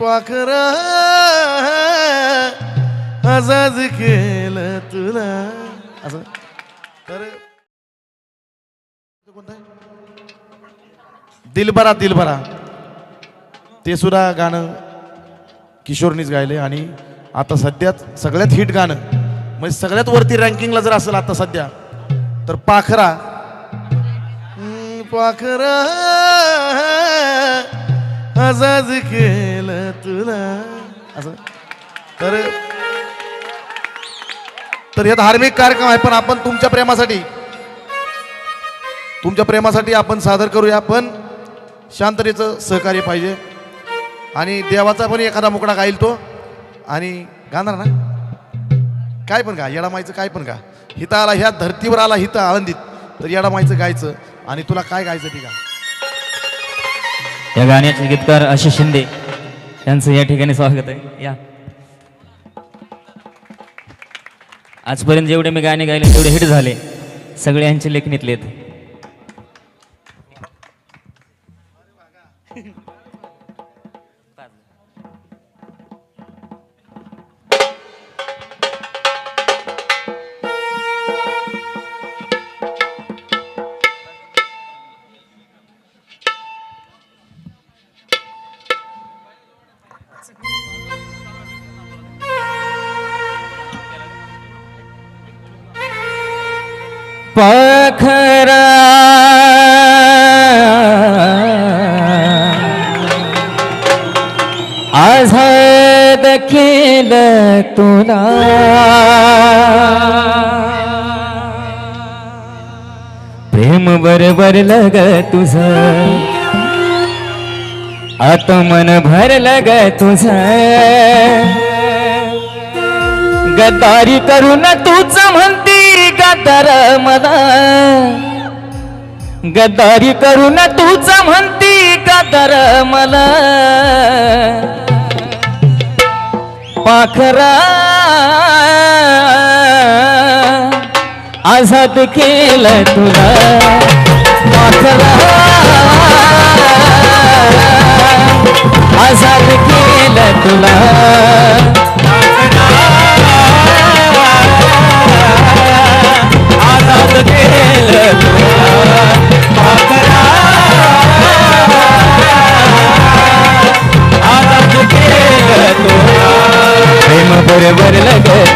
पाखरा आजाद केलं तुला. असं. तर? दिलबरा दिलबरा ते सुद्धा गाणं किशोरनीच गायले आणि आता सध्यात सगळ्यात हिट गाणं म्हणजे सगळ्यात वरती रँकिंगला जर असेल आता सध्या तर पाखरा. पाखरा. आजाद केलं तुला. असं. तर तर हे धार्मिक कार्यक्रम आहे पण आपण तुमच्या प्रेमासाठी तुमच्या प्रेमासाठी आपण सादर करूया पण शांततेचं सहकार्य पाहिजे. आणि देवाचा पण एखादा मुकडा गाईल तो. आणि गाणार ना? काय पण गा येडामाईचं काय पण गा. हिता आला ह्या धर्तीवर आला हिता आनंदित तर येडामाईचं गायचं. आणि तुला काय गायचं ती गा. या गाण्याचे गीतकार आशिष शिंदे यांचं या ठिकाणी स्वागत आहे. या. आजपर्यंत जेवढे मी गाणे गायले तेवढे हिट झाले. सगळे यांचे लेखणीतले आहेत. पखरा। आझाद केलं तुला। प्रेम बरोबर लग तुझं। आता मन भरलं ग तुझं। गद्दारी ना तूच म्हणत गद्दार मला गद्दारी करून तूच म्हणती गद्दार मला पाखरा. आझाद केलं तुला.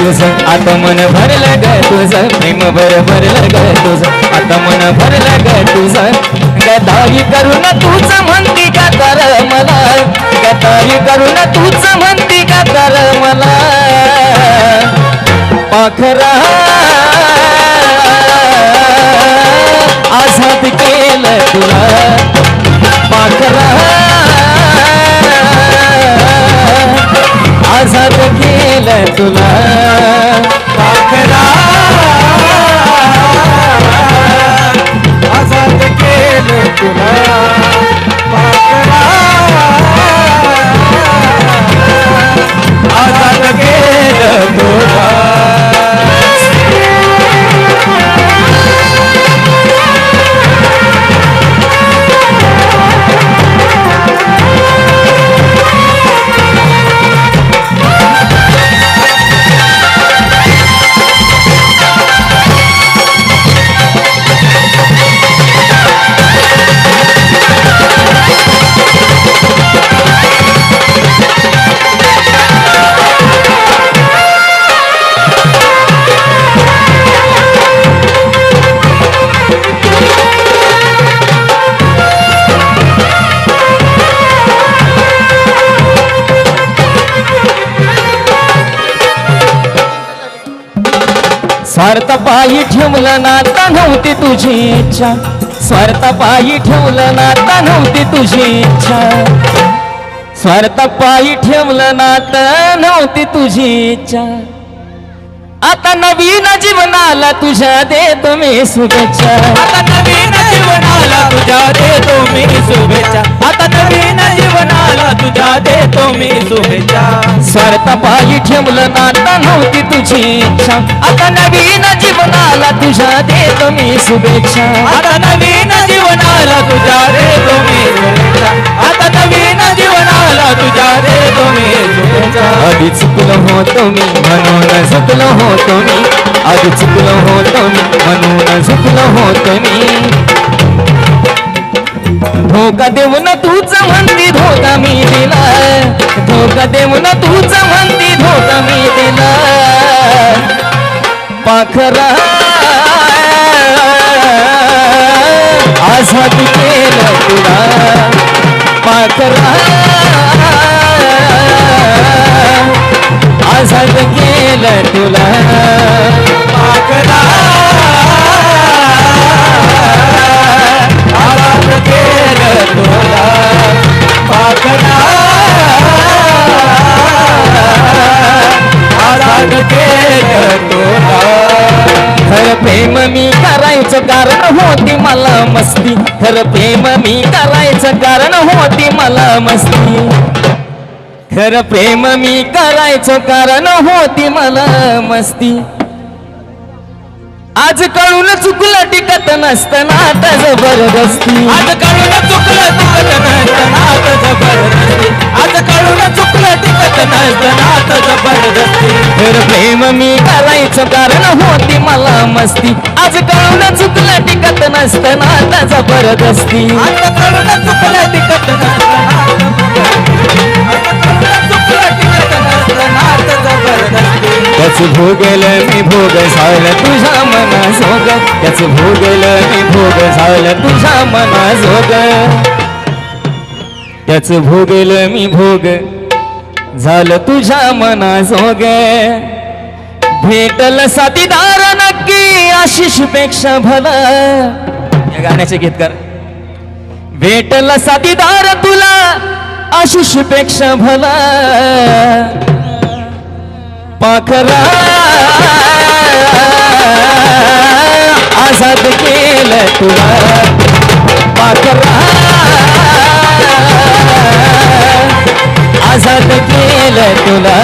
तुझं आता मन भरलं ग तुझं प्रेम भर भरलं ग तुझं आता मन भरलं ग तुझं गदारी करून तूच म्हणती का कर मला? गदारी करून तूच म्हणती का कर मला? पाखरा आझाद केलं तुला. पाखरा आझाद केलं तुला. स्वार्थ पायी ठेवलं नाता नव्हती तुझी इच्छा. स्वार्थ पायी ठेवलं नाता नव्हती तुझी इच्छा. स्वार्थ पायी ठेवलं नातं नव्हती तुझी इच्छा. आता नवीन जीवनाला तुझ्या देतो मी शुभेच्छा. आता नवीन जीवनाला तुझ्या देतो मी शुभेच्छा. आता नवीन जीवनाला तुझ्या देतो मी शुभेच्छा. स्वार्थ पायी ठेवलं नातं नव्हती तुझी इच्छा. आता नवीन जीवनाला तुझ्या देतो मी शुभेच्छा. आता नवीन जीवनाला तुझ्या देतो मी शुभेच्छा. आता नवीन जीवनाला तुझ्या देतो आधी चुकलो होतो मी म्हणून झुकलो होतो मी आधी चुकलो होतो मी म्हणून झुकलो होतो मी धोका देऊन तूच म्हणती धोका मी दिला धोका देऊन तूच म्हणती धोका मी दिला पाखरा मस्ती. खर प्रेम मी करायचं कारण होती मला मस्ती. खर प्रेम मी करायचं कारण होती मला मस्ती. आज कळून चुकलं टिकत नसतं नाट जबरदस्ती आज कळून चुकलं टिकत नसतं नात जबरदस्ती. खर प्रेम मी करायचं कारण होती मला मस्ती. आज कळून चुकलं टिकत नसताना आता जबरदस्ती. आज कळून चुकलं टिकत त्याच भोगल मी भोग झालं तुझ्या मना जोग त्याच भोगल मी भोग झालं तुझ्या मना जोग त्याच भोगल मी भोग झालं तुझ्या मना जोगे भेटल साथीदार नक्की आशिषपेक्षा भल. या गाण्याचे गीतकार भेटल साथीदार तुला आशिषपेक्षा भल. पाखरा आझाद केलं तुला. पाखरा आझाद केलं तुला.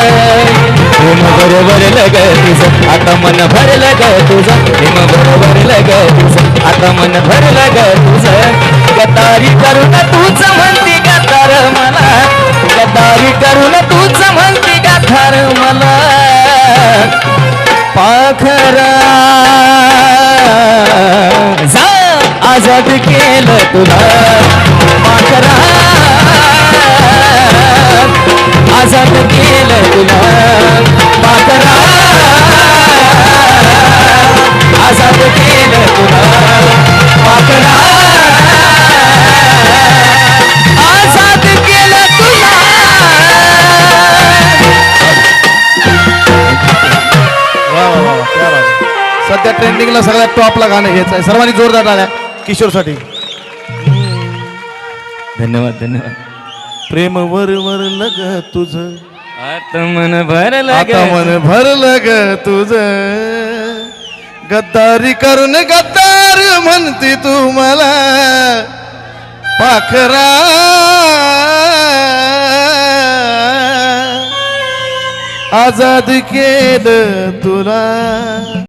प्रेम बरोबर लग तुझं आता मन भरलं ग तुझं. प्रेम बरोबर लग तुझं आता मन भरलं ग तुझं. गद्दारी करून तूच म्हणती गद्दार मला. गद्दारी करून तूच म्हणती गद्दार मला. पाखरा जा आझाद केलं तुला. आझाद केलं तुला. पाखरा आझाद केलं तुला. पाखरा आझाद केलं तुला. वा वा वा वा, क्या बात आहे. सध्या ट्रेंडिंगला सगळ्यात टॉपला गाणं घ्यायचं आहे. सर्वांनी जोरदार टाळ्या किशोरसाठी. धन्यवाद धन्यवाद. प्रेम वर वर लग तुझ. आता मन भरलं आता ग. मन भरलं ग तुझ. गद्दारी करून गद्दार म्हणते तू मला. पाखरा. आजाद केलं तुला.